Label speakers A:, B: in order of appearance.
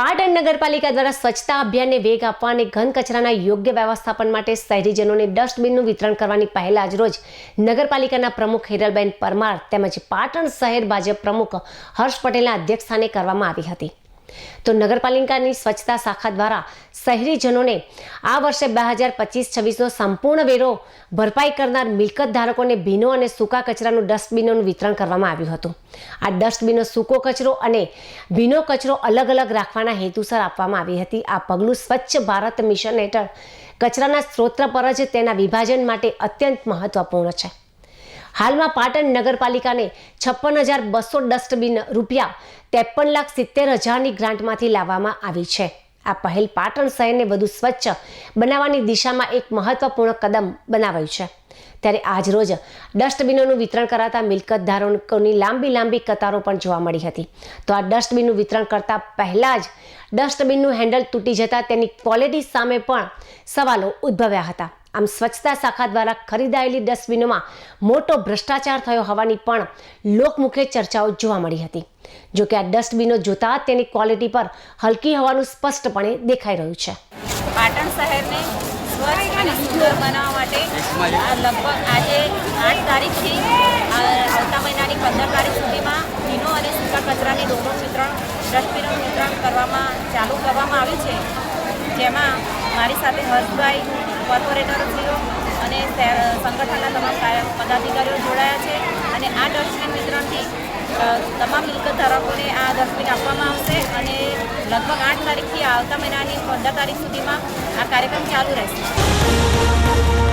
A: પાટણ નગરપાલિકા દ્વારા સ્વચ્છતા અભિયાનને વેગ આપવા અને ઘન કચરાના યોગ્ય વ્યવસ્થાપન માટે શહેરીજનોને ડસ્ટબિનનું વિતરણ કરવાની પહેલા જ રોજ નગરપાલિકાના પ્રમુખ હિરલબેન પરમાર તેમજ પાટણ શહેર ભાજપ પ્રમુખ હર્ષ પટેલના અધ્યક્ષસ્થાને કરવામાં આવી હતી. તો નગરપાલિકાની સ્વચ્છતા શાખા દ્વારા શહેરીજનોને આ વર્ષે બે હજાર પચીસ છવ્વીસનો સંપૂર્ણ વેરો ભરપાઈ કરનાર મિલકત ધારકોને ભીનો અને સૂકા કચરાનું ડસ્ટબિનોનું વિતરણ કરવામાં આવ્યું હતું. આ ડસ્ટબિનો સૂકો કચરો અને ભીનો કચરો અલગ અલગ રાખવાના હેતુસર આપવામાં આવી હતી. આ પગલું સ્વચ્છ ભારત મિશન હેઠળ કચરાના સ્ત્રોત પર જ તેના વિભાજન માટે અત્યંત મહત્વપૂર્ણ છે. હાલમાં પાટણ નગરપાલિકાને છપ્પન હજાર બસો ડસ્ટબિન રૂપિયા ત્રેપન લાખ સિત્તેર હજારની ગ્રાન્ટમાંથી લાવવામાં આવી છે. આ પહેલ પાટણ શહેરને વધુ સ્વચ્છ બનાવવાની દિશામાં એક મહત્વપૂર્ણ કદમ બનાવાયું છે. ત્યારે આજરોજ ડસ્ટબિનોનું વિતરણ કરાતા મિલકત ધારકોની લાંબી લાંબી કતારો પણ જોવા મળી હતી. તો આ ડસ્ટબિનનું વિતરણ કરતા પહેલાં જ ડસ્ટબિનનું હેન્ડલ તૂટી જતાં તેની ક્વોલિટી સામે પણ સવાલો ઉદ્ભવ્યા હતા. આમ સ્વચ્છતા શાખા દ્વારા ખરીદાયેલી ડસ્ટબિનોમાં મોટો ભ્રષ્ટાચાર થયો હોવાની પણ લોકમુખે ચર્ચાઓ જોવા મળી હતી. જોકે આ ડસ્ટબિનો જોતા તેની ક્વોલિટી પર હલકી હોવાનું સ્પષ્ટપણે દેખાઈ રહ્યું છે.
B: પાટણ શહેરને સ્વચ્છ અને સુંદર બનાવવા માટે લગભગ આજે આઠ તારીખથી આવતા મહિનાની પંદર તારીખ સુધીમાં ભીનો અને સૂકા કચરાની ડોલો વિતરણ ડસ્ટબિનનું વિતરણ કરવામાં ચાલુ કરવામાં આવ્યું છે. જેમાં મારી સાથે હર્ષભાઈ કોર્પોરેટરશ્રીઓ અને સંગઠનના તમામ પદાધિકારીઓ જોડાયા છે અને આ ડસ્ટબિન વિતરણથી તમામ મિલકત ધારકોને આ ડસ્ટબિન આપવામાં આવશે અને લગભગ આઠ તારીખથી આવતા મહિનાની પંદર તારીખ સુધીમાં આ કાર્યક્રમ ચાલુ રહેશે.